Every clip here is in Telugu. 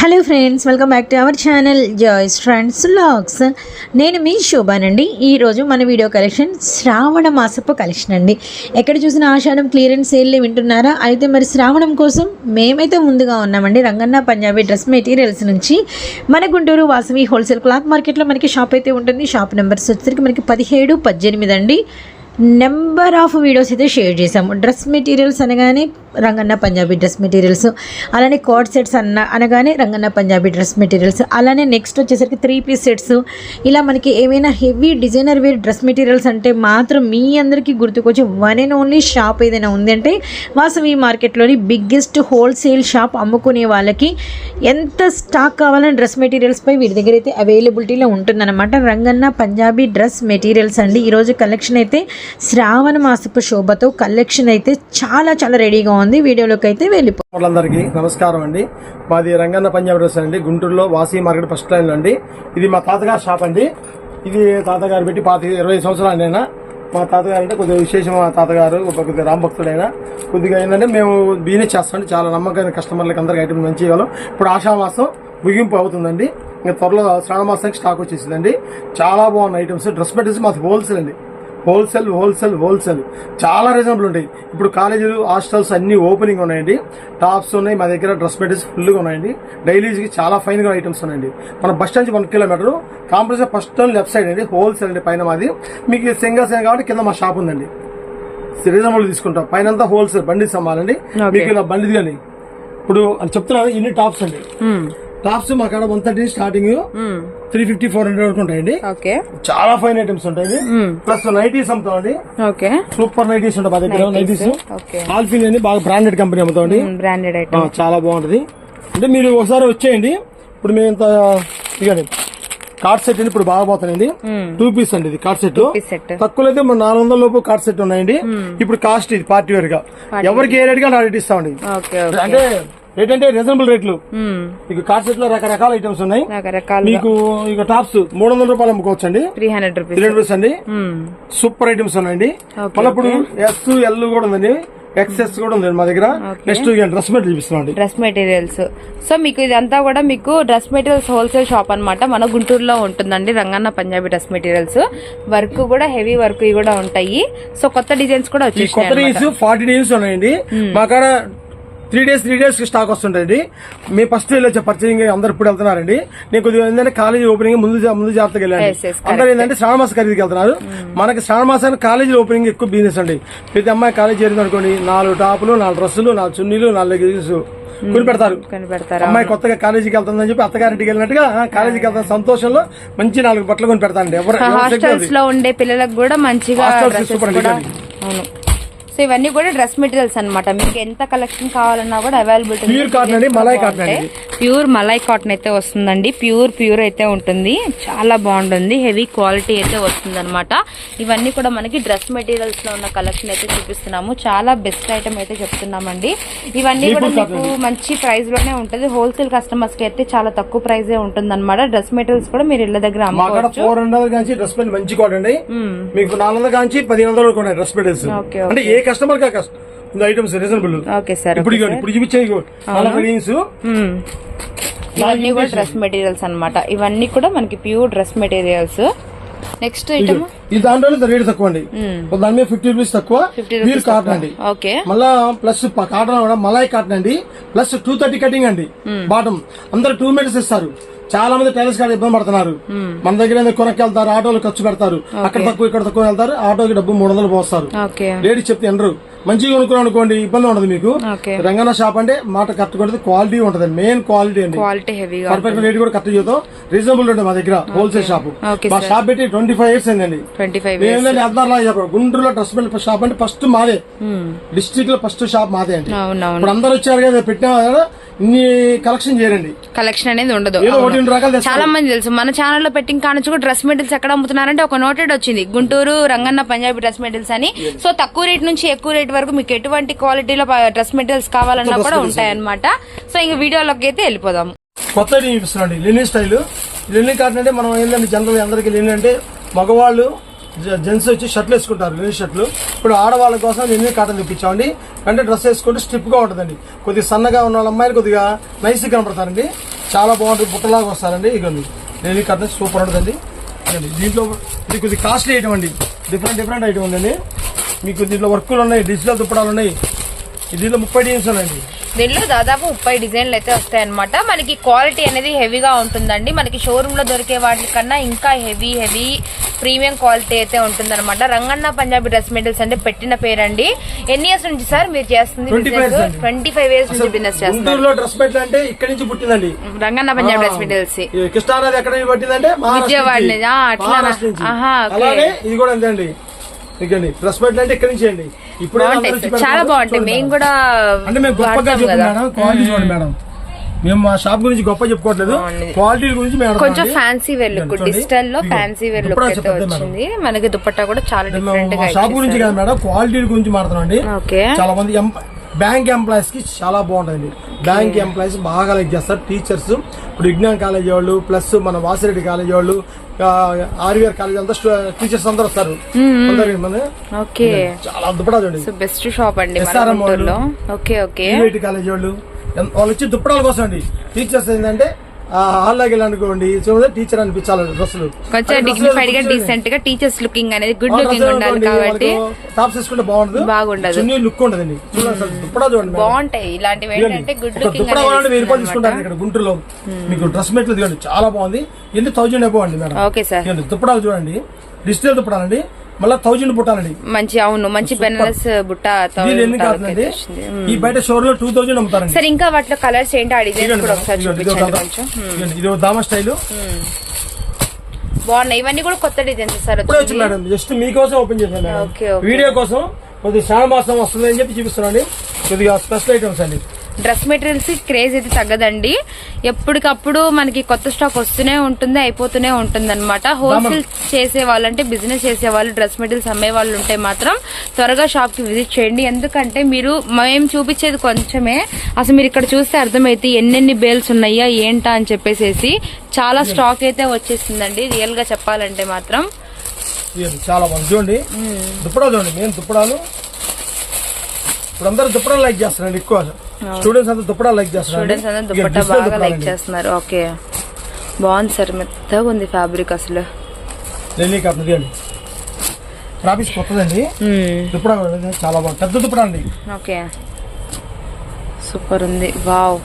Hello friends welcome back to our channel joys friends vlogs నేను మీ శోభానండి. ఈరోజు మన వీడియో కలెక్షన్ శ్రావణ మాసపు కలెక్షన్ అండి. ఎక్కడ చూసిన ఆషాఢం క్లియరెన్స్ సేల్లే వింటున్నారా? అయితే మరి శ్రావణం కోసం మేమైతే ముందుగా ఉన్నామండి. రంగన్న పంజాబీ డ్రెస్ మెటీరియల్స్ నుంచి. మన గుంటూరు వాసవి హోల్సేల్ క్లాత్ మార్కెట్లో మనకి షాప్ అయితే ఉంటుంది. షాప్ నెంబర్స్ వచ్చేసరికి మనకి పదిహేడు పద్దెనిమిది అండి. నెంబర్ ఆఫ్ వీడియోస్ అయితే షేర్ చేసాము డ్రెస్ మెటీరియల్స్ అనగానే రంగన్న పంజాబీ డ్రెస్ మెటీరియల్స్ అలానే కోట్ సెట్స్ అన్న అనగానే రంగన్న పంజాబీ డ్రెస్ మెటీరియల్స్ అలానే నెక్స్ట్ వచ్చేసరికి త్రీ పీస్ సెట్స్ ఇలా మనకి ఏమైనా heavy designer wear dress materials అంటే మాత్రం మీ అందరికీ గుర్తుకొచ్చే వన్ అండ్ ఓన్లీ షాప్ ఏదైనా ఉందంటే వాసవి మార్కెట్లోని బిగ్గెస్ట్ హోల్సేల్ షాప్ అమ్ముకునే వాళ్ళకి ఎంత స్టాక్ కావాలని డ్రెస్ మెటీరియల్స్పై వీరి దగ్గర అయితే అవైలబిలిటీలో ఉంటుందన్నమాట. రంగన్న పంజాబీ డ్రెస్ మెటీరియల్స్ అండి. ఈరోజు కలెక్షన్ అయితే శ్రావణ మాసపు శోభతో కలెక్షన్ అయితే చాలా చాలా రెడీగా ఉంది. వీడియోలోకి అయితే వెళ్ళిపో వాళ్ళందరికీ నమస్కారం అండి. మాది రంగన్న పంజాబ్ డ్రెస్ అండి. గుంటూరులో వాసీ మార్కెట్ ఫస్ట్ లైన్ అండి. ఇది మా తాతగారి షాప్ అండి. ఇది తాతగారు పెట్టి పాత ఇరవై సంవత్సరాలు అయినా. మా తాతగారు అంటే కొద్దిగా విశేషం మా తాతగారు కొద్దిగా రామభక్తుడైన కొద్దిగా ఏంటంటే మేము బిజినెస్ చేస్తాం చాలా నమ్మకమైన కస్టమర్లకు అందరికీ ఐటమ్ మంచి ఇవ్వాలి. ఇప్పుడు ఆషామాసం ముగింపు అవుతుందండి. ఇంకా త్వరలో శ్రావణ మాసానికి స్టాక్ వచ్చేసిందండి. చాలా బాగున్న ఐటమ్స్ డ్రెస్ మెటీరియల్స్ మాకు హోల్సేల్ అండి. Wholesale wholesale wholesale. చాలా రీజనబుల్ ఉంటాయి. ఇప్పుడు కాలేజీలు హాస్టల్స్ అన్ని ఓపెనింగ్ ఉన్నాయండి. టాప్స్ ఉన్నాయి మా దగ్గర డ్రెస్ మెటీరియల్స్ ఫుల్గా ఉన్నాయండి. డైలీస్కి చాలా ఫైన్గా ఐటమ్స్ ఉన్నాయండి. మన bus stand one kilometre complex first left side అండి. హోల్సేల్ అండి పైన మాది. మీకు సింగల్ సేమ్ కాబట్టి కింద మా షాప్ ఉందండి. రీజనబుల్ తీసుకుంటాం. పైన అంతా హోల్సేల్ బండి సమ్మాలండి మీకు ఇలా బండిది కానీ ఇప్పుడు చెప్తున్నాను ఇన్ని టాప్స్ అండి. టాప్స్ మా కాడ one thirty starting three fifty four hundred వరకు ఉంటాయండి. చాలా ఫైన్ ఐటమ్స్ ఉంటాయి. ప్లస్ నైటీస్ అమ్ముతామండి ఓకే. సూపర్ నైటీస్ ఉంటాయి మా దగ్గర. నైటీస్. ఆల్ఫిన్ అని బాగా బ్రాండెడ్ కంపెనీ అమ్ముతామండి. బ్రాండెడ్ చాలా బాగుంటది. అంటే మీరు ఒకసారి వచ్చేయండి. ఇప్పుడు మేము ఇంత ఇదండి కార్డ్ సెట్ ఇప్పుడు బాగా పోతాయండి. టూ పీస్ అండి ఇది కార్డ్ సెట్ తక్కువలో అయితే మన నాలుగు వందల లోపు కార్డ్ సెట్ ఉన్నాయండి. ఇప్పుడు కాస్ట్ ఇది పార్టీ వేర్గా. ఎవరికి ఏ రేట్గా రేట్ ఇస్తామండి. అంటే రేట్ అంటే రీజనబుల్ రేట్లు మీకు కార్డ్ సెట్లో రకరకాల ఐటమ్స్ ఉన్నాయి. రకరకాల మీకు ఇక టాప్స్ మూడు వందల రూపాయలు అమ్ముకోవచ్చు అండి three hundred rupees three rupees అండి. సూపర్ ఐటమ్స్ ఉన్నాయండి. మళ్ళీ ఇప్పుడు ఎస్ ఎల్ కూడా ఉందండి. ఎక్సెస్ కూడా ఉంది మా దగ్గర. నెక్స్ట్ డ్రెస్ మెటీరియల్ చూపిస్తున్నాం డ్రెస్ మెటీరియల్స్ సో మీకు ఇదంతా కూడా మీకు డ్రెస్ మెటీరియల్స్ హోల్సేల్ షాప్ అన్నమాట. మన గుంటూరులో ఉంటుందండి Ranganna Punjabi dress materials work కూడా హెవీ వర్క్ కూడా ఉంటాయి. సో కొత్త డిజైన్స్ కూడా ఈ కొత్త డేస్ ఫార్టీ డేస్ ఉన్నాయండి. మా కాడ three days three days stock వస్తుంటండి మీ ఫస్ట్ వెళ్ళొచ్చే పర్చేసింగ్ అందరు ఇప్పుడు వెళ్తున్నారండి. నేను కొద్దిగా ఏంటంటే కాలేజీ ఓపెనింగ్ ముందు ముందు జాగ్రత్తగా yes, అందరూ ఏంటంటే శ్రావణ మాస ఖరీదుకి వెళ్తున్నారు. మనకి శ్రావణ మాసానికి కాలేజీ ఓపెనింగ్ ఎక్కువ బిజినెస్ అండి. ప్రతి అమ్మాయి కాలేజీ చేరింది అనుకోండి నాలుగు టాపులు నాలుగు డ్రెస్సులు నాలుగు చున్నీలు నాలుగు కొని పెడతారు కనిపెడతారా. అమ్మాయి కొత్తగా కాలేజీకి వెళ్తుందని చెప్పి అత్తగారింటికి వెళ్ళినట్టుగా కాలేజీకి వెళ్తున్న సంతోషంలో మంచి నాలుగు బట్టలు కొని ఎవరు హాస్టల్స్. లో ఉండే పిల్లలకు కూడా మంచిగా. అవును. సో ఇవన్నీ కూడా డ్రెస్ మెటీరియల్స్ అన్నమాట. మీకు ఎంత కలెక్షన్ కావాలన్నా కూడా అవైలబిలిటీ అండి, మలాయ్ cotton అండి. ప్యూర్ మలై కాటన్ అయితే వస్తుందండి. ప్యూర్ ప్యూర్ అయితే ఉంటుంది. చాలా బాగుంటుంది. హెవీ క్వాలిటీ అయితే వస్తుంది అనమాట ఇవన్నీ కూడా మనకి డ్రెస్ మెటీరియల్స్లో ఉన్న కలెక్షన్ అయితే చూపిస్తున్నాము. చాలా బెస్ట్ ఐటమ్ అయితే చెప్తున్నామండి. ఇవన్నీ కూడా మీకు మంచి ప్రైస్లోనే ఉంటుంది. హోల్సేల్ కస్టమర్స్కి అయితే చాలా తక్కువ ప్రైజే ఉంటుంది అనమాట డ్రెస్ మెటీరియల్స్ కూడా మీరు ఇళ్ళ దగ్గర ఫోర్ హండ్రెడ్ డ్రెస్ మెటీరియల్ మంచి మీకు నాలుగు వందల కాంచి పదిహేను వందల వరకు ఉన్నాయి డ్రెస్ మెటీరియల్స్ ఓకే, అంటే ఏ కస్టమర్ కా కష్టం ఐటమ్స్ రీజనబుల్ ఓకే సార్ ఇప్పుడు ఇప్పుడు చూపించే మ్మ్. ఇవన్నీ కూడా డ్రెస్ మెటీరియల్స్ అన్నమాట. ఇవన్నీ కూడా మనకి pure dress materials next item ఈ దాంట్లో రేట్ తక్కువ అండి. దాని మీద ఫిఫ్టీ రూపీస్ తక్కువ. ప్యూర్ కాటన్ అండి. ఓకే మళ్ళా ప్లస్ కాటన్ కూడా మలాయ్ కాటన్ అండి. ప్లస్ టూ థర్టీ కటింగ్ అండి. బాటమ్ అందరు టూ మీటర్స్ ఇస్తారు. చాలా మంది టైలర్స్ కాడ ఇబ్బంది పడుతున్నారు. మన దగ్గర కొనక్కి వెళ్తారు ఆటోలు ఖర్చు పెడతారు అక్కడ తక్కువ ఇక్కడ తక్కువ వెళ్తారు ఆటోకి డబ్బు మూడు వందలు పోస్తారు. లేడీస్ చెప్తే ఎనరు మంచిగా కొనుక్కున్నాం అనుకోండి ఇబ్బంది ఉండదు మీకు. రంగన్న షాప్ అంటే మాట కరెక్ట్ కొడితే క్వాలిటీ ఉంటది మెయిన్ క్వాలిటీ అండి. క్వాలిటీ హెవీగా పర్ఫెక్ట్ రేట్ కూడా కరెక్ట్ చేద్దాం రీజనబుల్ ఉంటుంది మా దగ్గర హోల్సేల్ షాప్ మా షాప్ పెట్టి ట్వంటీ ఫైవ్ ఇయర్స్ అయిందండి ట్వంటీ ఫైవ్ చెప్పారు. గుంటూరులో డ్రెస్ షాప్ అంటే ఫస్ట్ మాదే. డిస్ట్రిక్ట్లో ఫస్ట్ షాప్ మాదే అండి. ఇప్పుడు అందరు వచ్చారు కదా పెట్టినా కదా ఇన్ని కలెక్షన్ చేయరండి. కలెక్షన్ అనేది ఉండదు. చాలా మంది తెలుసు. మన ఛానల్లో పెట్టిన కానుంచి కూడా డ్రెస్ మెటీరియల్స్ ఎక్కడ అమ్ముతున్నారంటే ఒక నోటెడ్ వచ్చింది. గుంటూరు రంగన్న పంజాబీ డ్రెస్ మెటీరియల్స్ అని. సో తక్కువ రేట్ నుంచి ఎక్కువ రేట్ వరకు మీకు ఎటువంటి క్వాలిటీలో డ్రెస్ మెటీరియల్స్ కావాలన్నా కూడా ఉంటాయి అనమాట సో ఇంక వీడియోలోకి అయితే వెళ్ళిపోదాం. కొత్త చూపిస్తున్నాండి లినిన్ స్టైల్. లినిన్ కాటన్ అంటే మనం ఏంటంటే జనరల్ అందరికి లినిన్ అంటే మగవాళ్ళు జెంట్స్ వచ్చి షర్ట్లు వేసుకుంటారు లినిన్ షర్ట్లు. ఇప్పుడు ఆడవాళ్ళ కోసం లినిన్ కాటన్ తెప్పించామండి అంటే డ్రెస్ వేసుకుంటే స్ట్రిప్గా ఉంటుందండి. కొద్దిగా సన్నగా ఉన్న వాళ్ళ అమ్మాయిలు కొద్దిగా నైస్ కనపడతారండి. చాలా బాగుంటుంది బుట్టలాగా వస్తారండి. ఇగోండి. డైలీ కర్టన్స్ సూపర్ ఉంటుందండి. దీంట్లో ఇది కొద్దిగా కాస్ట్లీ ఐటమ్ అండి. డిఫరెంట్ డిఫరెంట్ ఐటమ్ ఉందండి మీకు దీంట్లో వర్కులు ఉన్నాయి డిజిటల్ దుప్పడాలు ఉన్నాయి. దీంట్లో ముప్పై డిజైన్స్ ఉన్నాయండి దీనిలో దాదాపు ముప్పై డిజైన్లు అయితే వస్తాయన్నమాట. మనకి క్వాలిటీ అనేది హెవీగా ఉంటుందండి. మనకి షోరూమ్లో దొరికే వాటి కన్నా ఇంకా హెవీ హెవీ ప్రీమియం క్వాలిటీ అయితే ఉంటుందన్నమాట. రంగన్న పంజాబీ డ్రెస్ మెటీరియల్స్ అంటే పెట్టిన పేరండి. ఎన్ని ఇయర్స్ నుంచి సార్ మీరు చేస్తుంది 25 years అండి. ట్వంటీ ఫైవ్ ఇయర్స్ నుంచి బిజినెస్ చేస్తున్నారు. గుంటూరులో డ్రెస్ మెటీరియల్ అంటే ఇక్కడి నుంచి పుట్టిందండి. Ranganna Punjabi dress materials. Vijayawada. అలానే ఇది కూడా అంతే అండి. ఇకండి డ్రెస్ మెటీరియల్ అంటే ఇక్కడి నుంచి అండి. బాగుంటాయి సార్ చాలా బాగుంటాయి మేము కూడా అంటే మేము గొప్పగా మేడం క్వాలిటీ చూడండి మేడం మేము మా షాప్ గురించి గొప్ప చెప్పుకోవట్లేదు. క్వాలిటీ గురించి కొంచెం. Fancy wear look. డిజిటల్లో. Fancy wear look అయితే. వచ్చింది మనకి దుపట్టా కూడా చాలా డిఫరెంట్గా షాప్ గురించి కాదు మేడం క్వాలిటీ గురించి మాట్లాడుతున్నాం అండి ఓకే చాలా మంది బ్యాంక్ ఎంప్లాయీస్కి చాలా బాగుంటుంది బ్యాంక్ ఎంప్లాయీస్ బాగా లైక్ చేస్తారు. టీచర్స్ ఇప్పుడు విజ్ఞాన్ కాలేజీ వాళ్ళు ప్లస్ మన వాసిరెడ్డి కాలేజీ వాళ్ళు ఆర్వీఆర్ కాలేజీ అంతా టీచర్స్ అందరూ వస్తారు. చాలా సో బెస్ట్ షాప్ అండి ఓకే ఓకే యూఐటి కాలేజీ వాళ్ళు వాళ్ళు వచ్చి దుప్పటాల కోసం అండి. టీచర్స్ ఏంటంటే హాల్లోకి వెళ్ళనుకోండి. చూడండి టీచర్ అనిపించాలి డ్రెస్సులు. కొంచెం డిగ్నిఫైడ్గా డీసెంట్గా టీచర్స్ లుకింగ్ అనేది గుడ్ లుకింగ్ ఉండాలి కాబట్టి టాప్స్ వేసుకుంటే బాగుండదు. బాగుండదు. చున్నీ లుక్ ఉంటదండి చూడండి చూడండి. బాగుంటాయి. ఇలాంటివి ఏంటంటే గుడ్ ఒక లుకింగ్ దుప్పటా కావాలంటే వెయ్యి రూపాయలు అనేది తీసుకుంటారు ఇక్కడ గుంటూరులో. మీకు డ్రెస్ మెట్లు దిగండి చాలా బాగుంది. ఎన్ని థౌజండ్ అయిపో అండి మేడం. ఓకే సార్ ఇదిగోండి, దుప్పటాలు చూడండి. డిజిటల్ దుప్పటాలండి. మళ్ళీ థౌజండ్ పుట్టాలండి. మంచి అవును మంచి బెనరస్ బుట్ట ఎన్ని కాదండి ఈ బయట షోర్లో టూ థౌజండ్ అమ్ముతారండి. సార్ ఇంకా వాటిలో కలర్స్ ఏంటి? ఆ డిజైన్స్ కూడా ఒకసారి ఇది చూపించండి కొంచెం. దామ స్టైల్. బాగున్నాయి. ఇవన్నీ కూడా కొత్త డిజైన్స్ సార్ వచ్చింది? మేడం. జస్ట్ మీకోసం ఓపెన్ చేశాను. వీడియో కోసం కొద్దిగా శ్రావణ వస్తుంది అని చెప్పి చూపిస్తున్నాండి కొద్దిగా స్పెషల్ ఐటమ్స్ అండి. డ్రెస్ మెటీరియల్స్ క్రేజ్ అయితే తగ్గదండి. ఎప్పటికప్పుడు మనకి కొత్త స్టాక్ వస్తూనే ఉంటుంది అయిపోతూనే ఉంటుంది అనమాట హోల్సేల్ చేసే వాళ్ళు అంటే బిజినెస్ చేసే వాళ్ళు డ్రెస్ మెటీరియల్స్ అమ్మే వాళ్ళు ఉంటే మాత్రం త్వరగా షాప్కి విజిట్ చేయండి. ఎందుకంటే మీరు మేము చూపించేది కొంచెమే. అసలు మీరు ఇక్కడ చూస్తే అర్థమైతే ఎన్నెన్ని బేల్స్ ఉన్నాయా ఏంటా అని చెప్పేసి చాలా స్టాక్ అయితే వచ్చేసిందండి. రియల్గా చెప్పాలంటే మాత్రం. చాలా బాగుంది. చూడండి. దుప్పడాలు చూడండి. నేను దుప్పడాలు ఇప్పుడు అందరూ దుప్పడాలు లైక్ చేస్తున్నారండి ఎక్కువ. స్టూడెంట్స్ అంతా దుప్పడాలు లైక్ చేస్తున్నారు స్టూడెంట్స్ బాగా లైక్ చేస్తున్నారు. ఓకే. బాగుంది సార్ మెత్తగా ఉంది ఫ్యాబ్రిక్ అసలు. కాదు ట్రాఫిక్ కొత్తదండి. చూడండి, చాలా బాగుంది. పెద్ద దుప్పడా అండి. ఓకే. సూపర్ ఉంది. వావ్.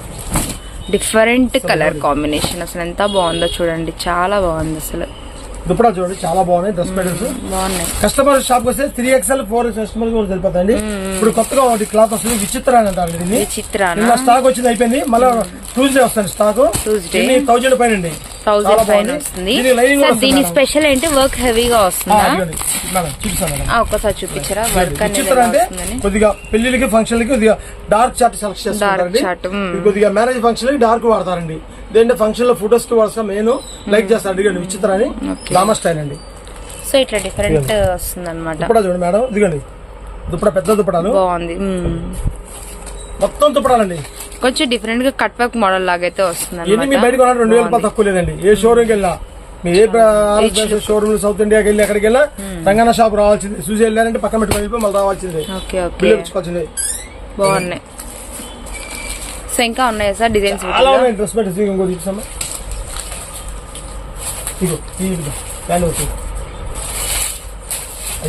డిఫరెంట్ కలర్ కాంబినేషన్ అసలు ఎంత బాగుందో చూడండి. చాలా బాగుంది అసలు. దుప్పడా చూడండి చాలా బాగున్నాయి డ్రెస్ మెటీరియల్స్. బాగున్నాయి. కస్టమర్ షాప్ వస్తే త్రీ ఎక్స్ఎల్ ఫోర్ కస్టమర్ కూడా ఇప్పుడు కొత్తగా ఒకటి క్లాత్ వస్తుంది విచిత్ర అని అంటారు దీన్ని. స్టాక్ వచ్చింది అయిపోయింది. మళ్ళీ ట్యూస్డే వస్తుంది స్టాక్. థౌజండ్ పైన పైన బాగుంది. వస్తుంది సార్ దీని. స్పెషల్ ఏంటి? వర్క్ హెవీగా వస్తుందా? ఒక్కసారి చూపించరా? వర్క్ అనేది కొద్దిగా పెళ్ళిళ్ళకి ఫంక్షన్లకి కొద్దిగా డార్క్ చార్ట్ సెలెక్ట్. ఇది కొద్దిగా మ్యారేజ్ ఫంక్షన్ డార్క్ వాడతారండి. ఇదేంటే ఫంక్షన్లో ఫొటోస్కి వాడతాం మెయిన్ లైక్ చేస్తారు. అడిగండి విచిత్ర అని లామా స్టైల్ అండి. సో ఇట్లా డిఫరెంట్ వస్తుంది అనమాట చూడండి మేడం. ఇదిగోండి. దుప్పడా పెద్ద దుప్పడాలు బాగుంది. మొత్తం దుప్పడాలండి కొంచెం డిఫరెంట్గా కట్ వర్క్ మోడల్ లాగా అయితే వస్తుంది మీ బయట రెండు వేల తక్కువ లేదండి. ఏ షోరూమ్కి వెళ్ళినా మీరు ఏ షోరూమ్ సౌత్ ఇండియాకి వెళ్ళి ఎక్కడికి రంగన్న షాప్ రావాల్సింది. చూసి వెళ్ళారంటే పక్కన పెట్టుకొని వెళ్ళిపోయి మళ్ళీ రావాల్సిందే. బాగున్నాయి. సో ఇంకా ఉన్నాయా సార్ డిజైన్స్ ఉన్నాయి. డ్రెస్ పెట్టి ఇంకో చూపిస్తామా? ఇగో ఇదిగో hand work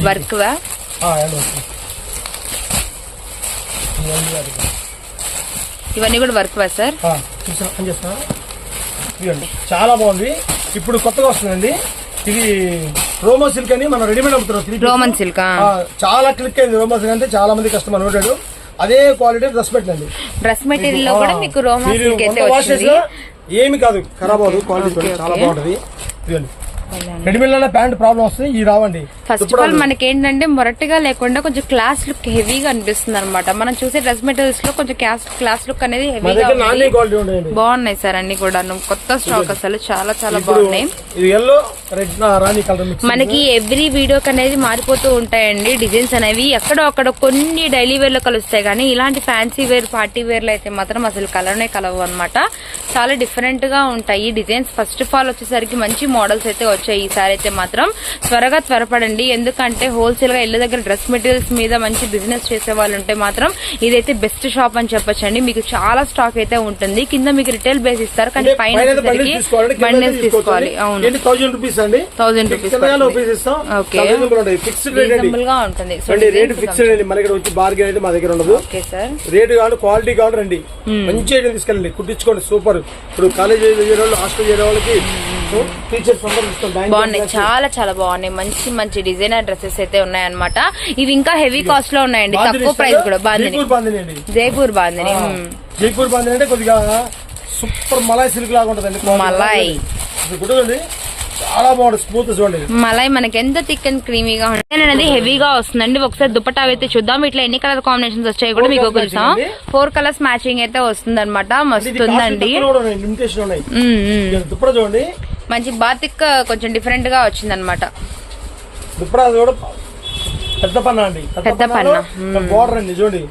work. Hand work. ఇవన్నీ కూడా వర్క్ వా సార్ చాలా బాగుంది. ఇప్పుడు కొత్తగా వస్తుందండి. ఇది రోమో సిల్క్ అని మనం రెడీమేడ్ అమ్ముతున్నాం రోమన్ సిల్క్ చాలా క్లిక్ అయింది రోమా సిల్క్ అంటే చాలా మంది కస్టమర్ నోటాడు అదే క్వాలిటీ డ్రెస్ పెట్టండి డ్రెస్ మెటీరియల్లో కూడా మీకు రోమన్ సిల్క్ అయితే వచ్చింది. ఏమి కాదు. ఖరాబ్ అవ్వదు క్వాలిటీ చాలా. బాగుంటది. ఇదిగోండి. రెడీమేడ్ ప్యాంట్ ప్రాబ్లం వస్తుంది ఈ రావండి. ఫస్ట్ ఆఫ్ ఆల్ మనకి ఏంటంటే మొరటిగా లేకుండా కొంచెం క్లాస్ లుక్ హెవీగా అనిపిస్తుంది అనమాట మనం చూసే డ్రెస్ మెటీరియల్స్లో కొంచెం క్లాస్ క్లాస్ లుక్ అనేది హెవీగా బాగున్నాయి సార్ అన్ని కూడా కొత్త స్టాక్ అసలు చాలా చాలా బాగున్నాయి. మనకి ఎవ్రీ వీడియోకి అనేది మారిపోతూ ఉంటాయండి డిజైన్స్ అనేవి. ఎక్కడో అక్కడ కొన్ని డైలీ వేర్లో కలుస్తాయి కానీ ఇలాంటి ఫ్యాన్సీ వేర్ పార్టీ వేర్లో అయితే మాత్రం అసలు కలర్నే కలవు అనమాట చాలా డిఫరెంట్గా ఉంటాయి డిజైన్స్ ఫస్ట్ ఆఫ్ ఆల్ వచ్చేసరికి మంచి మోడల్స్ అయితే వచ్చాయి. వచ్చాయి ఈసారి అయితే మాత్రం త్వరగా త్వరపడండి. ఎందుకంటే హోల్సేల్గా ఇళ్ళ దగ్గర డ్రెస్ మెటీరియల్స్ మీద మంచి బిజినెస్ చేసే వాళ్ళు ఉంటే మాత్రం ఇదైతే బెస్ట్ షాప్ అని చెప్పొచ్చండి. మీకు చాలా స్టాక్ అయితే ఉంటుంది. కింద మీకు రిటైల్ బేస్ ఇస్తారు. కానీ పైన బండిల్స్ తీసుకోవాలి. అవును. థౌసండ్ రూపీస్ అండి? Thousand rupees okay. రీజనబుల్ ఉంటుంది ఫిక్స్డ్ రేట్ అండి. రీజనబుల్గా ఉంటుంది. సో అండి రేట్ ఫిక్స్డ్ అండి మన దగ్గర వచ్చి బార్గెన్ అయితే మా దగ్గర ఉండదు. ఓకే సార్ రేట్ కావాలి క్వాలిటీ కావాలి రండి మంచి ఐటమ్ తీసుకెళ్ళండి. కుట్టించుకోండి. సూపర్ ఇప్పుడు కాలేజ్ చేసే వాళ్ళు హాస్టల్ చేసే వాళ్ళకి ఇస్తాం బాగున్నాయి. చాలా చాలా బాగున్నాయి. మంచి మంచి డిజైనర్ డ్రెస్సెస్ అయితే ఉన్నాయన్నమాట. ఇవి ఇంకా హెవీ కాస్ట్లో ఉన్నాయండి. తక్కువ ప్రైస్ కూడా. బాగుంది. జైపూర్ బాందిని అండి. జైపూర్ బాగుంది. జైపూర్ బాందిని అంటే కొద్దిగా సూపర్ మలాయ్ సిల్క్ లాగా ఉంటుందండి. ఇది కుట్టదండి చాలా బాగుంటుంది స్మూత్ చూడండి. మలై మనకి ఎంత థిక్ అండ్ క్రీమీగా ఉంటుంది అనేది హెవీగా వస్తుందండి. ఒకసారి దుపట్టా అయితే చూద్దాం. ఇట్లా ఎన్ని కలర్ కాంబినేషన్స్ వచ్చాయి కూడా మీకు చూసాం. ఫోర్ కలర్స్ మ్యాచింగ్ అయితే వస్తుంది అనమాట మస్తు ఉందండి లిమిటేషన్ ఉన్నాయి. మ్మ్, మ్మ్. ఇక దుప్పడ చూడండి. మంచి బాతిక్ కొంచెం డిఫరెంట్గా వచ్చింది అనమాట పెద్ద పన్న అండి. పెద్ద పన్న. బోర్డర్ అండి చూడండి.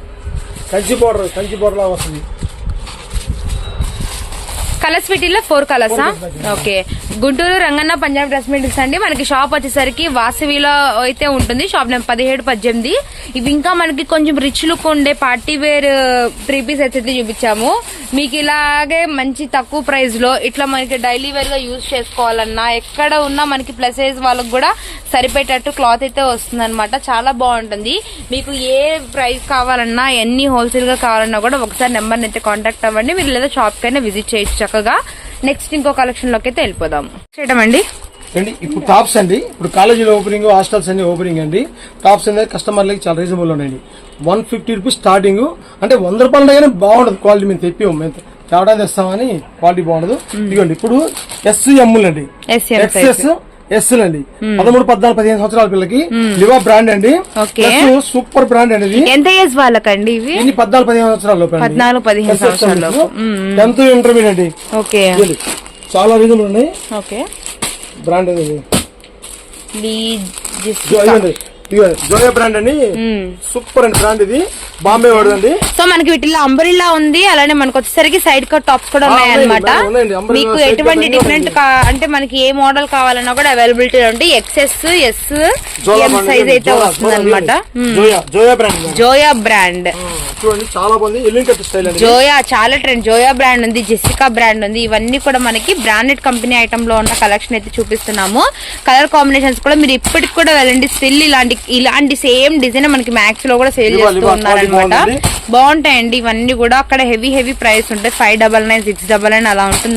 కంచి బోర్డర్ కంచి బోర్డర్ లాగా వస్తుంది. కలర్స్ వీటిల్లో four కలర్సా? Okay. Guntur Ranganna Punjab dress materials అండి. మనకి షాప్ వచ్చేసరికి వాసవిలో అయితే ఉంటుంది. షాప్ నెంబర్ పదిహేడు పద్దెనిమిది. ఇవి ఇంకా మనకి కొంచెం రిచ్ లుక్ ఉండే పార్టీ వేర్ త్రీ పీస్ అయితే చూపించాము. మీకు ఇలాగే మంచి తక్కువ ప్రైస్లో ఇట్లా మనకి డైలీ వేర్గా యూజ్ చేసుకోవాలన్నా ఎక్కడ ఉన్నా మనకి ప్లస్ సైజ్ వాళ్ళకి కూడా సరిపోయేటట్టు క్లాత్ అయితే వస్తుంది చాలా బాగుంటుంది. మీకు ఏ ప్రైస్ కావాలన్నా ఎన్ని హోల్సేల్గా కావాలన్నా కూడా ఒకసారి నెంబర్ అయితే కాంటాక్ట్ అవ్వండి. మీరు లేదా షాప్ కైనా విజిట్ చేయొచ్చు. చక్కగా నెక్స్ట్ ఇంకో కలెక్షన్లోకి అయితే వెళ్ళిపోదాం. చేయటమండి? అండి ఇప్పుడు టాప్స్ అండి. ఇప్పుడు కాలేజీలో ఓపెనింగ్ హాస్టల్స్ అన్ని ఓపెనింగ్ అండి. టాప్స్ అనేది కస్టమర్లకి చాలా రీజనబుల్ ఉన్నాయండి. వన్ ఫిఫ్టీ రూపీస్ స్టార్టింగ్ అంటే వంద రూపాయలు అయినా బాగుండదు క్వాలిటీ మేము తెప్పి మేము తేడా తెస్తామని క్వాలిటీ బాగుండదు. ఇదిగోండి ఇప్పుడు ఎస్ ఎమ్ములు అండి. ఎస్ ఎం ఎక్సెస్ ఎస్ అండి పదమూడు పద్నాలుగు పదిహేను సంవత్సరాల పిల్లకి లివా బ్రాండ్ అండి. సూపర్ బ్రాండ్ అండి ఇది. ఎంత ఏజ్ వాళ్ళకండి ఇవి? ఇన్ని పద్నాలుగు పదిహేను సంవత్సరాల. పద్నాలుగు, పదిహేను సంవత్సరాల. టెన్త్ ఇంటర్మీడియట్ అండి. ఓకే ఇది చాలా రీజనబుల్ ఉన్నాయి. ఓకే బ్రాండ్ జోయా బ్రాండ్ అండి సూపర్ అండి బ్రాండ్ ఇది. బాంబే సో మనకి వీటిలో అంబరిల్లా ఉంది. అలానే మనకు వచ్చేసరికి సైడ్ కట్ టాప్స్ కూడా ఉన్నాయన్నమాట. మీకు ఎటువంటి డిఫరెంట్ అంటే మనకి ఏ మోడల్ కావాలన్నా కూడా అవైలబిలిటీ ఉంటాయి. XS S size. అయితే వస్తుంది అనమాట. జోయా బ్రాండ్ చూడండి చాలా బాగుంది. ఎల్లింగ్ స్టైల్ జోయా చాలా ట్రెండ్ జోయా బ్రాండ్ ఉంది జెసికా బ్రాండ్ ఉంది. ఇవన్నీ కూడా మనకి బ్రాండెడ్ కంపెనీ ఐటమ్లో ఉన్న కలెక్షన్ అయితే చూపిస్తున్నాము. కలర్ కాంబినేషన్స్ కూడా మీరు ఇప్పటికి కూడా వెళ్ళండి. స్టిల్ ఇలాంటి ఇలాంటి సేమ్ డిజైన్ మనకి మ్యాక్స్లో కూడా సేల్ చేస్తూ. ఉన్నారనమాట. బాగుంటాయండి ఇవన్నీ కూడా. అక్కడ హెవీ హెవీ ప్రైస్ ఉంటాయి five double nine six double nine అలా ఉంటుంది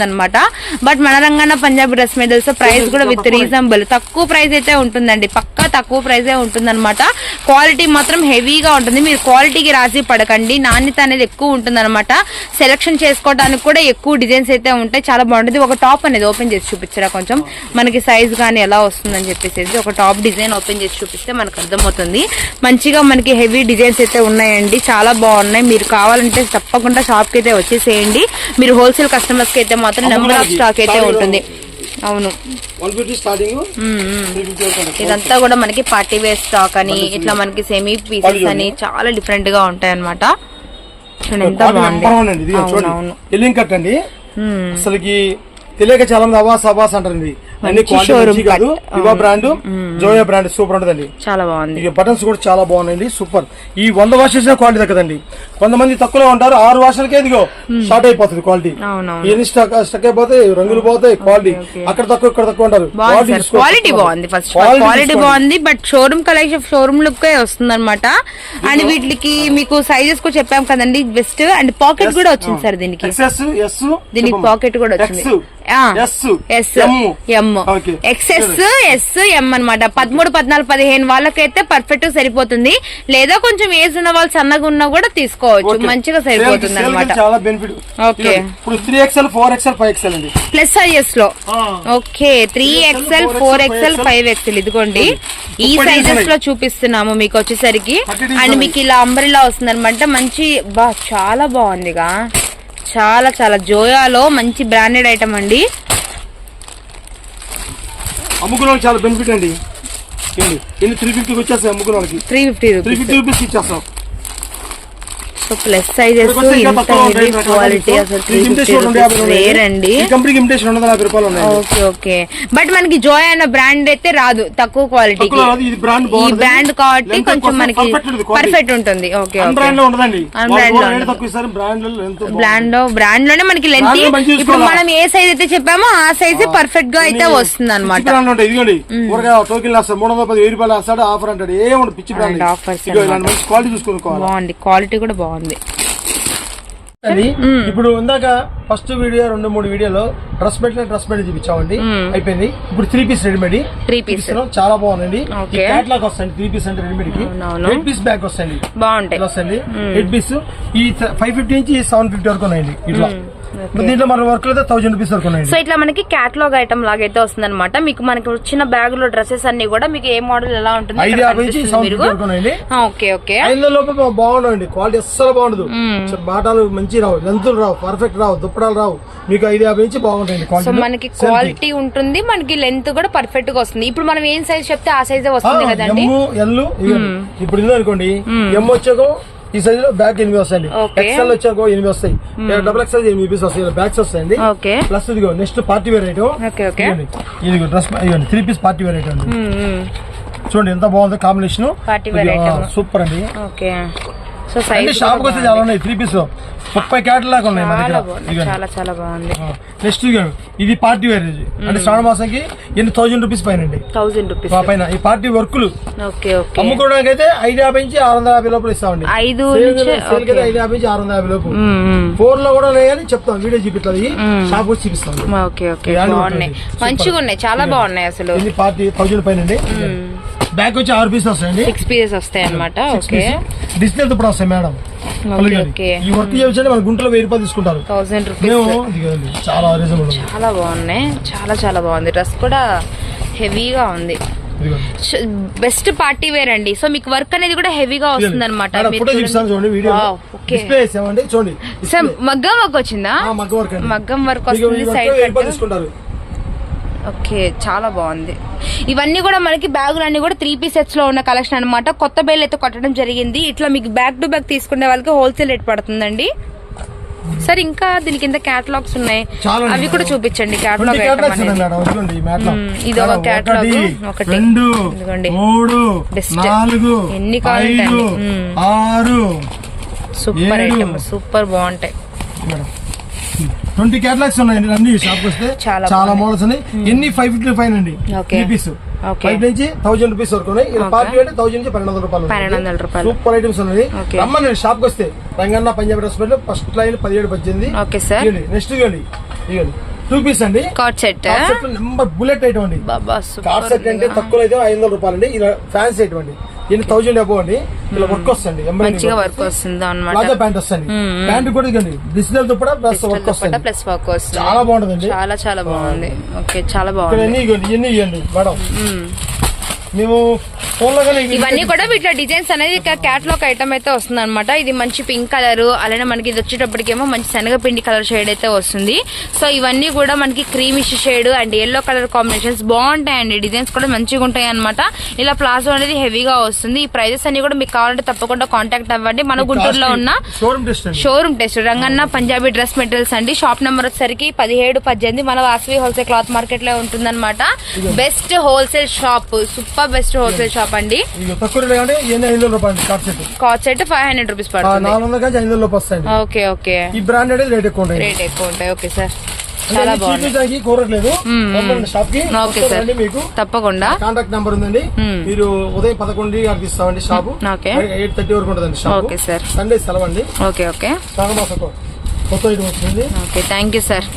బట్ మన రంగన్న పంజాబ్ డ్రెస్ మెడల్స్ ప్రైస్ కూడా విత్ రీజనబుల్ తక్కువ ప్రైస్ అయితే ఉంటుందండి. పక్కా తక్కువ ప్రైస్ ఉంటుందన్నమాట. క్వాలిటీ మాత్రం హెవీగా ఉంటుంది. మీరు క్వాలిటీకి రాజీ పడకండి. నాణ్యత అనేది ఎక్కువ ఉంటుందన్నమాట. సెలెక్షన్ చేసుకోవడానికి కూడా ఎక్కువ డిజైన్స్ అయితే ఉంటాయి. చాలా బాగుంటుంది. ఒక టాప్ అనేది ఓపెన్ చేసి చూపించరా కొంచెం? మనకి సైజ్ కానీ ఎలా వస్తుందని చెప్పేసి ఒక టాప్ డిజైన్ ఓపెన్ చేసి చూపిస్తే మనకు అర్థమవుతుంది. మంచిగా మనకి హెవీ డిజైన్స్ అయితే ఉన్నాయండి. చాలా బాగున్నాయి. మీరు కావాలంటే తప్పకుండా షాప్కి అయితే వచ్చేసేయండి. మీరు హోల్సేల్ కస్టమర్స్కి అయితే మాత్రం నెంబర్ ఆఫ్ స్టాక్ అయితే ఉంటుంది. అవును. ఇదంతా కూడా మనకి పార్టీ వేర్ స్టాక్ అని ఇట్లా మనకి సెమీ పీసెస్ అని చాలా డిఫరెంట్గా ఉంటాయి అనమాట అవును. అసలుకి తెలియక చాలా మంది అవాస్ అవాస్ అంటారండి. అన్ని క్వాలిటీ కాదు. ఇవా బ్రాండ్ జోయా బ్రాండ్ సూపర్ ఉంటుందండి. చాలా బాగుంది. ఇక బటన్స్ కూడా చాలా బాగున్నాయండి. సూపర్ ఈ వంద వాష్ చేసిన క్వాలిటీ దక్కదండి కొంతమంది తక్కువలో ఉంటారు. ఆరు వాషలకే ఇదిగో షార్ట్ అయిపోతుంది క్వాలిటీ ఎన్ని స్టక్ స్టక్ అయిపోతాయి రంగులు పోతాయి క్వాలిటీ అక్కడ తక్కువ ఇక్కడ తక్కువ ఉంటారు. క్వాలిటీ బాగుంది. First quality. బాగుంది. But showroom collection showroom look వస్తుంది అనమాట అండ్ వీటికి మీకు సైజెస్ కూడా చెప్పాం కదండి. బెస్ట్ అండ్ పాకెట్ కూడా వచ్చింది సార్ దీనికి. దీనికి పాకెట్ కూడా వచ్చింది. S M M Okay. XS S M అన్నమాట. పదమూడు పద్నాలుగు పదిహేను వాళ్ళకైతే పర్ఫెక్ట్ సరిపోతుంది. లేదా కొంచెం ఏజ్ ఉన్న వాళ్ళు సన్నగా ఉన్నా కూడా తీసుకోవచ్చు. మంచిగా సరిపోతుంది అనమాట చాలా బెనిఫిట్ Okay. ఇప్పుడు three XL four XL five XL అండి. Plus సైజెస్లో. Okay. Three XL four XL five XL ఇదిగోండి. ఈ సైజెస్. లో చూపిస్తున్నాము మీకు వచ్చేసరికి. అండ్. మీకు ఇలా అంబ్రిలా వస్తుంది అనమాట మంచి బా చాలా బాగుందిగా. చాలా చాలా. జోయాలో మంచి బ్రాండెడ్ ఐటమ్ అండి. అమ్ముకున్న వాళ్ళకి చాలా బెనిఫిట్ అండి. ఏంటి? ఎన్ని త్రీ ఫిఫ్టీకి వచ్చేస్తాయి అమ్ముకున్న వాళ్ళకి three fifty three fifty rupees ఇచ్చేస్తాం. సో ప్లస్ సైజెస్ ఇంత హెవీ. క్వాలిటీ అసలు ఓకే ఓకే. బట్ మనకి జోయ్ అన్న బ్రాండ్ అయితే రాదు తక్కువ బ్రాండ్ ఈ. బ్రాండ్ కాబట్టి కొంచెం మనకి. పర్ఫెక్ట్ ఉంటుంది ఓకే బ్రాండ్లో బ్రాండ్లోనే మనకి లెంత్ ఇప్పుడు? మనం ఏ సైజ్ అయితే చెప్పామో ఆ సైజ్ పర్ఫెక్ట్గా అయితే వస్తుంది అనమాట ఆఫర్ అంటాడు పిచ్చి క్వాలిటీ బాగుంది క్వాలిటీ కూడా బాగుంది. అది ఇప్పుడు ఇందాక ఫస్ట్ వీడియో రెండు మూడు వీడియోలో డ్రెస్ పెట్టిన డ్రెస్ పెట్టి చూపించామండి. అయిపోయింది. ఇప్పుడు three piece readymade three piece చాలా బాగుందండి. క్యాట్లాగ్ వస్తాయండి త్రీ పీస్ అంటే రెడీమేడ్కి. హెడ్ పీస్ బ్యాగ్ వస్తాయండి. బాగుంటాయి. వస్తాయండి. హెడ్ పీస్ ఈ ఫైవ్ ఫిఫ్టీ నుంచి సెవెన్ ఫిఫ్టీ వరకు ఉన్నాయండి ఇట్లా. దీంట్లో మన వర్క్ అయితే థౌసండ్ రూపీస్ సో ఇట్లా మనకి క్యాటలాగ్ ఐటమ్ లాగైతే వస్తుంది అనమాట మీకు మనకి వచ్చిన బ్యాగ్లో డ్రెస్సెస్ అన్ని కూడా మీకు ఏ మోడల్ ఎలా ఉంటుంది ఓకే ఓకే. లోపల బాగుండవండి. క్వాలిటీ అస్సలు బాగుండదు. బాటాలు మంచి రావు. లెంతులు రావు. పర్ఫెక్ట్ రావు. దుప్పడాలు రావు. మీకు ఐదు యాభై నుంచి సో క్వాలిటీ మనకి క్వాలిటీ ఉంటుంది మనకి లెంత్ కూడా పర్ఫెక్ట్గా వస్తుంది. ఇప్పుడు మనం ఏం సైజ్ చెప్తే ఆ సైజే వస్తుంది కదండి? ఇప్పుడు ఇది అనుకోండి. ఎమ్ వచ్చాకో ఈ సైజ్లో బ్యాక్ ఎనిమిది వస్తాయండి. ఎక్స్ఎల్ వచ్చాకో ఎనిమిది వస్తాయి. డబుల్ ఎక్స్ఎల్ ఎనిమిది పీస్ వస్తాయి. బ్యాగ్స్ వస్తాయండి. ప్లస్ ఇదిగో నెక్స్ట్ పార్టీ వేర్ ఐటమ్ ఇది డ్రెస్ ఇవ్వండి three piece party wear item అండి. చూడండి ఎంత బాగుంది కాంబినేషన్. సూపర్ అండి. సో సైజ్ షాప్ వస్తే చాలా ఉన్నాయి త్రీ పీస్ ముప్పై క్యారెట్ లాగా ఉన్నాయి చాలా బాగుంది. చాలా చాలా బాగుంది. నెక్స్ట్ ఇది పార్టీ వేర్ అంటే శ్రావణ మాసంకి ఎన్ని? థౌసండ్ రూపీస్ పైన అండి. థౌసండ్ రూపీస్ పైన. ఈ పార్టీ వర్కులు ఓకే ఓకే. అమ్ముకోవడానికి అయితే ఐదు యాభై నుంచి ఆరు వందల యాభై లోపల ఇస్తామండి. ఐదు ఐదు యాభై నుంచి ఆరు వందల యాభై లోపు. ఫోర్లో కూడా ఉన్నాయని చెప్తాం. వీడియో చూపిస్తుంది షాప్ వచ్చి చూపిస్తాం ఓకే ఓకే. బాగున్నాయి. మంచిగా ఉన్నాయి చాలా బాగున్నాయి అసలు. పార్టీ థౌసండ్ పైన అండి. బ్యాక్ వచ్చి ఆరు పీస్ వస్తాయండి. సిక్స్ పీసెస్ వస్తాయి అనమాట ఓకే డిస్ప్లే ఇప్పుడు వస్తాయి మేడం ఈ వర్క్ చేయించండి మన గుంటలో వెయ్యి రూపాయలు తీసుకుంటారు. థౌసండ్ రూపీస్ చాలా రీజనబుల్ చాలా బాగున్నాయి చాలా చాలా బాగుంది. డ్రెస్ కూడా హెవీగా ఉంది. బెస్ట్ పార్టీ వేర్ అండి. సో మీకు వర్క్ అనేది కూడా హెవీగా వస్తుంది అనమాట సార్ మగ్గం వర్క్ వచ్చిందా? మగ్గ వర్క్ వస్తుంది సైడ్ కట్ ఓకే చాలా బాగుంది. ఇవన్నీ కూడా మనకి బ్యాగులు అన్ని కూడా త్రీ పీస్ సెట్స్లో ఉన్న కలెక్షన్ అన్నమాట. కొత్త బేల్ అయితే కొట్టడం జరిగింది. ఇట్లా మీకు బ్యాక్ టు బ్యాక్ తీసుకునే వాళ్ళకి హోల్సేల్ రేట్ పడుతుందండి. సార్ ఇంకా దీని కింద క్యాటలాగ్స్ ఉన్నాయి. అవి కూడా. చూపించండి క్యాటలాగ్ ఇది ఒక క్యాటలాగ్, ఒకటి, ఇదిగోండి. నాలుగు ఎన్ని కావాలంటే సూపర్. ఐటమ్ సూపర్ బాగుంటాయి. ట్వంటీ క్యాటలాగ్స్ ఉన్నాయండి అన్ని షాప్ వస్తే. చాలా. మోడల్స్ ఉన్నాయి. ఎన్ని? ఫైవ్ ఫిఫ్టీ ఫైవ్ అండి. Okay. Three piece Okay. Five నుంచి థౌసండ్ రూపీస్ వరకు ఉన్నాయి. పార్టీ అంటే థౌసండ్ నుంచి పన్నెండు వందల రూపాయలు. సూపర్ ఐటమ్స్ ఉన్నాయి. రమ్మని షాప్కి వస్తే. రంగన్న పంజాబ్ డ్రెస్ పెట్టి. ఫస్ట్ లైన్ పదిహేడు పద్దెనిమిది. నెక్స్ట్ ఇవ్వండి ఇవ్వండి టూ పీస్ అండి. సెట్ నెంబర్ బుల్లెట్ ఐటమ్ అండి. బాబా కార్ సూపర్ సెట్ అంటే తక్కువ అయితే ఐదు వందల రూపాయలు అండి ఇలా ఫ్యాన్సీ ఐటమ్ అండి. ఇది థౌసండ్ అబో అండి. ఇలా వర్క్ వస్తుంది మంచిగా వర్క్ వస్తుంది అనమాట ప్లాజా ప్యాంట్ వస్తుంది. ప్యాంట్ కూడా ఇదండి డిజిటల్ దుప్పట ప్లస్ వర్క్ వస్తుంది. ప్లస్ వర్క్ వస్తుంది. చాలా బాగుంటుందండి. చాలా చాలా బాగుంది. ఓకే చాలా బాగుంది. ఇవన్నీ ఇవ్వండి మేడం. మ్మ్. ఇవన్నీ కూడా వీటిలో డిజైన్స్ అనేది క్యాట్లాగ్ ఐటమ్ అయితే వస్తుంది అనమాట ఇది మంచి పింక్ కలర్ అలానే మనకి ఇది వచ్చేటప్పటికేమో మంచి శనగపిండి కలర్ షేడ్ అయితే వస్తుంది. సో ఇవన్నీ కూడా మనకి creamish shade and yellow colour combinations బాగుంటాయండి. డిజైన్స్ కూడా మంచిగా ఉంటాయి అనమాట ఇలా ప్లాజో అనేది హెవీగా వస్తుంది. ఈ ప్రైజెస్ అన్ని కూడా మీకు కావాలంటే తప్పకుండా కాంటాక్ట్ అవ్వండి. మన గుంటూరులో ఉన్న షోరూమ్ టెస్ట్ అండి. Showroom test Ranganna Punjabi dress materials అండి. షాప్ నెంబర్ వచ్చేసరికి పదిహేడు పద్దెనిమిది మన వాసవి హోల్సేల్ క్లాత్ మార్కెట్లో ఉంటుందన్నమాట. Best wholesale shop super best wholesale shop అండి. Car set five hundred rupees పడుతుంది. Okay okay. ఈ బ్రాండ్ అనేది రేట్ ఎక్కువ ఉంటాయి. రేట్ ఎక్కువ ఉంటాయి. Okay sir. చాలా బాగుంది. చూపించడానికి కోరట్లేదు షాప్కి ఓకే సార్. రండి మీకు. తప్పకుండా. కాంటాక్ట్ నెంబర్ ఉందండి. మీరు ఉదయం పదకొండు గారికి ఇస్తామండి షాపు ఓకే. ఎయిట్ థర్టీ వరకు ఉంటుందండి షాప్ ఓకే సార్. సండే సెలవు అండి ఓకే ఓకే. శ్రావణ మాసం కొత్త ఐటమ్ వస్తుంది ఓకే థ్యాంక్ యూ సార్.